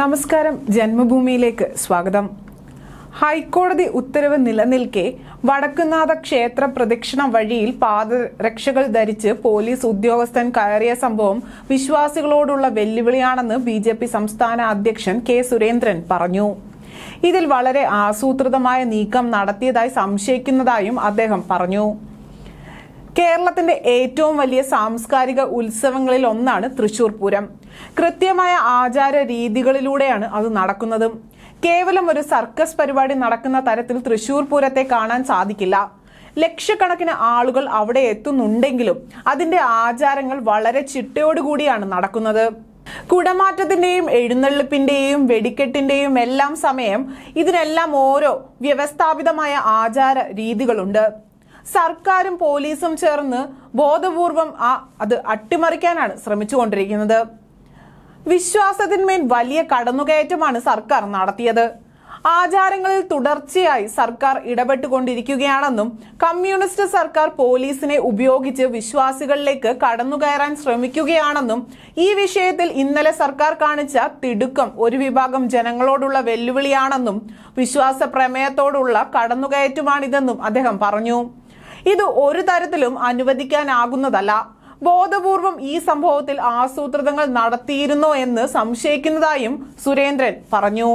നമസ്കാരം. ജന്മഭൂമിയിലേക്ക് സ്വാഗതം. ഹൈക്കോടതി ഉത്തരവ് നിലനിൽക്കെ വടക്കുന്നാഥ ക്ഷേത്ര പ്രദക്ഷിണ വഴിയിൽ പാദരക്ഷകൾ ധരിച്ച് പോലീസ് ഉദ്യോഗസ്ഥൻ കയറിയ സംഭവം വിശ്വാസികളോടുള്ള വെല്ലുവിളിയാണെന്ന് ബി ജെ പി സംസ്ഥാന അധ്യക്ഷൻ കെ സുരേന്ദ്രൻ പറഞ്ഞു. ഇതിൽ വളരെ ആസൂത്രിതമായ നീക്കം നടത്തിയതായി സംശയിക്കുന്നതായും അദ്ദേഹം പറഞ്ഞു. കേരളത്തിന്റെ ഏറ്റവും വലിയ സാംസ്കാരിക ഉത്സവങ്ങളിൽ ഒന്നാണ് തൃശൂർ പൂരം. കൃത്യമായ ആചാര രീതികളിലൂടെയാണ് അത് നടക്കുന്നതും. കേവലം ഒരു സർക്കസ് പരിപാടി നടക്കുന്ന തരത്തിൽ തൃശൂർ പൂരത്തെ കാണാൻ സാധിക്കില്ല. ലക്ഷക്കണക്കിന് ആളുകൾ അവിടെ എത്തുന്നുണ്ടെങ്കിലും അതിന്റെ ആചാരങ്ങൾ വളരെ ചിട്ടയോടുകൂടിയാണ് നടക്കുന്നത്. കുടമാറ്റത്തിന്റെയും എഴുന്നള്ളിപ്പിന്റെയും വെടിക്കെട്ടിന്റെയും എല്ലാം സമയം ഇതിനെല്ലാം ഓരോ വ്യവസ്ഥാപിതമായ ആചാര രീതികളുണ്ട്. സർക്കാരും പോലീസും ചേർന്ന് ബോധപൂർവം ആ അത് അട്ടിമറിക്കാനാണ് ശ്രമിച്ചുകൊണ്ടിരിക്കുന്നത്. വിശ്വാസത്തിന്മേൽ വലിയ കടന്നുകയറ്റമാണ് സർക്കാർ നടത്തിയത്. ആചാരങ്ങളിൽ തുടർച്ചയായി സർക്കാർ ഇടപെട്ടുകൊണ്ടിരിക്കുകയാണെന്നും കമ്മ്യൂണിസ്റ്റ് സർക്കാർ പോലീസിനെ ഉപയോഗിച്ച് വിശ്വാസികളിലേക്ക് കടന്നുകയറാൻ ശ്രമിക്കുകയാണെന്നും ഈ വിഷയത്തിൽ ഇന്നലെ സർക്കാർ കാണിച്ച തിടുക്കം ഒരു വിഭാഗം ജനങ്ങളോടുള്ള വെല്ലുവിളിയാണെന്നും വിശ്വാസ പ്രമേയത്തോടുള്ള കടന്നുകയറ്റമാണിതെന്നും അദ്ദേഹം പറഞ്ഞു. ഇത് ഒരു തരത്തിലും അനുവദിക്കാനാകുന്നതല്ല. ബോധപൂർവം ഈ സംഭവത്തിൽ ആസൂത്രിതങ്ങൾ നടത്തിയിരുന്നോ എന്ന് സംശയിക്കുന്നതായും സുരേന്ദ്രൻ പറഞ്ഞു.